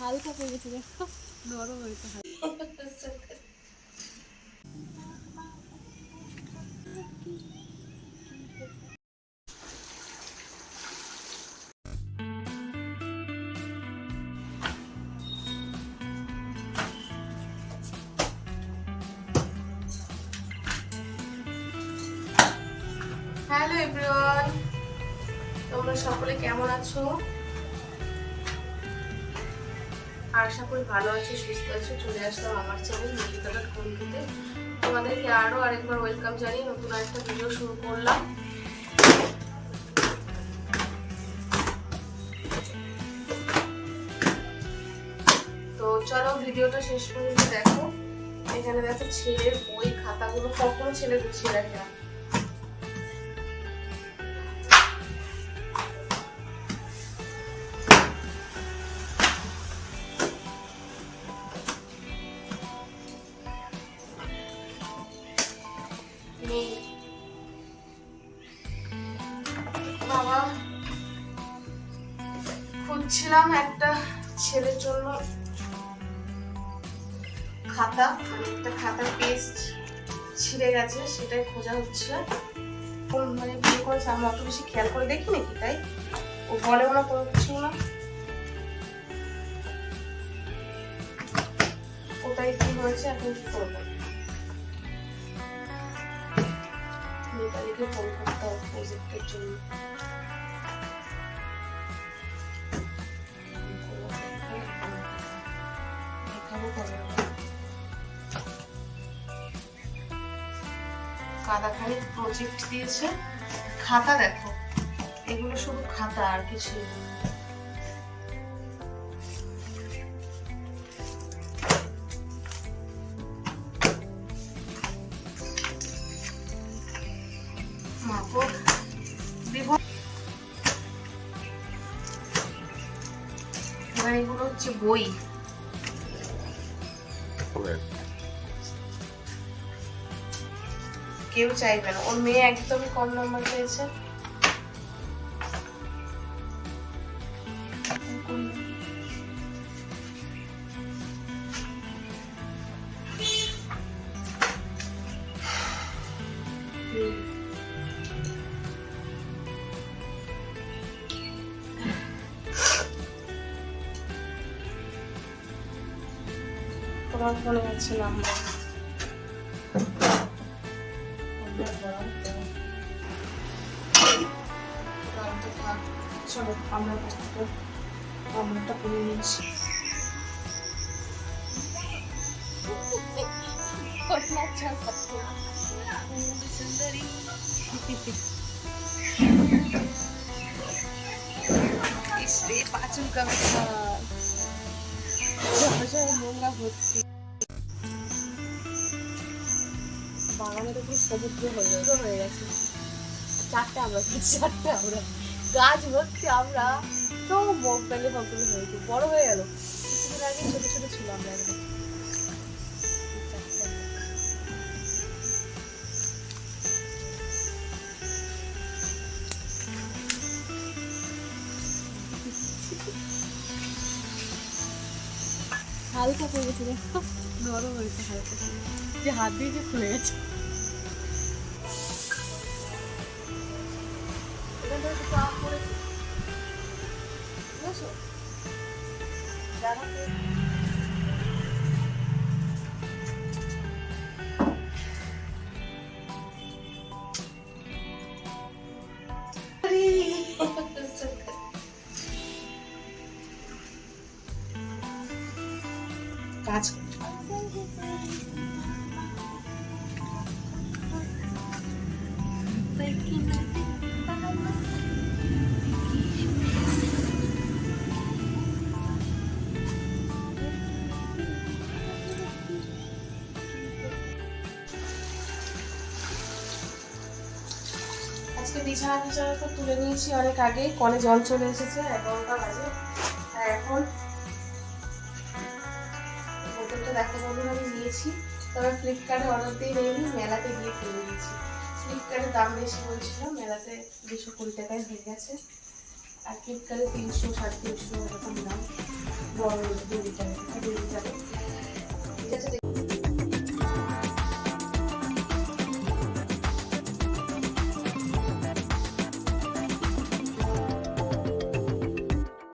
হালকা পড়ে গেছে নরম হয়েছে হ্যালো এভরিওয়ান তোমরা সকলে কেমন আছো? আশা করি ভালো আছো, সুস্থ আছো, চলে আসলাম আমার চ্যানেল নিকিতাটা কলকাতে তোমাদেরকে আরও আরেকবার ওয়েলকাম জানিয়ে নতুন একটা ভিডিও শুরু করলাম। তো চলো ভিডিওটা শেষ পর্যন্ত দেখো। এখানে দেখো ছেলের বই, খাতাগুলো কখনো ছেলে গুছিয়ে রাখে খুঁজছিলাম একটা ছেলের জন্য খাতা একটা খাতার পেস্ট ছিঁড়ে গেছে, সেটাই খোঁজা হচ্ছে কোন মানে বিয়ে করেছে, আমরা অত বেশি খেয়াল করে দেখি নাকি তাই? ও বলেও না কোনো কিছু না। ওটাই কি হয়েছে, এখন কি করব? মিতালিকে ফোন করতে হবে প্রজেক্টের জন্য। কাদাখানি প্রজেক্ট দিয়েছে। খাতা দেখো। এগুলো শুধু খাতা আর কিছু এবার এগুলো হচ্ছে বই। কেউ চাইবে না ওর মেয়ে একদমই কম নাম্বার পেয়েছে। তোমার ফোনে আছে নাম্বার চলো আমরা আমরাটা করে নিচ্ছি ইসরে পাঁচুল কামে নোংরা ভর্তি বাগানে তো পুরো সমুদ্র হয়ে হয়ে গেছে। চারটে আমরা চারটে আমরা। গাছ ভর্তি আমরা। সব বকডালে ফকডালে হয়েছে বড় হয়ে গেল। কিছুদিন আগে ছোট ছোট ছিলাম আমরা। একদম হালকা পড়ে গেছে নরম হয়েছে হালকা। যে হাত দিয়ে যে খুলে গেছে। এখান কাজ আজকে বিছানা টিছানা তো তুলে নিয়েছি অনেক আগে, কলে জল চলে এসেছে এগারোটা বাজে। দেখো বন্ধুরা আমি নিয়েছি তবে ফ্লিপকার্টে অর্ডার দিয়ে নিইনি মেলাতে গিয়ে কিনে নিয়েছি। ফ্লিপকার্টের দাম বেশি বলছিল মেলাতে দুশো কুড়ি টাকায় হয়ে গেছে। আর ফ্লিপকার্টে তিনশো, সাড়ে তিনশো এরকম দাম। বড় দু লিটার দু লিটারে ঠিক আছে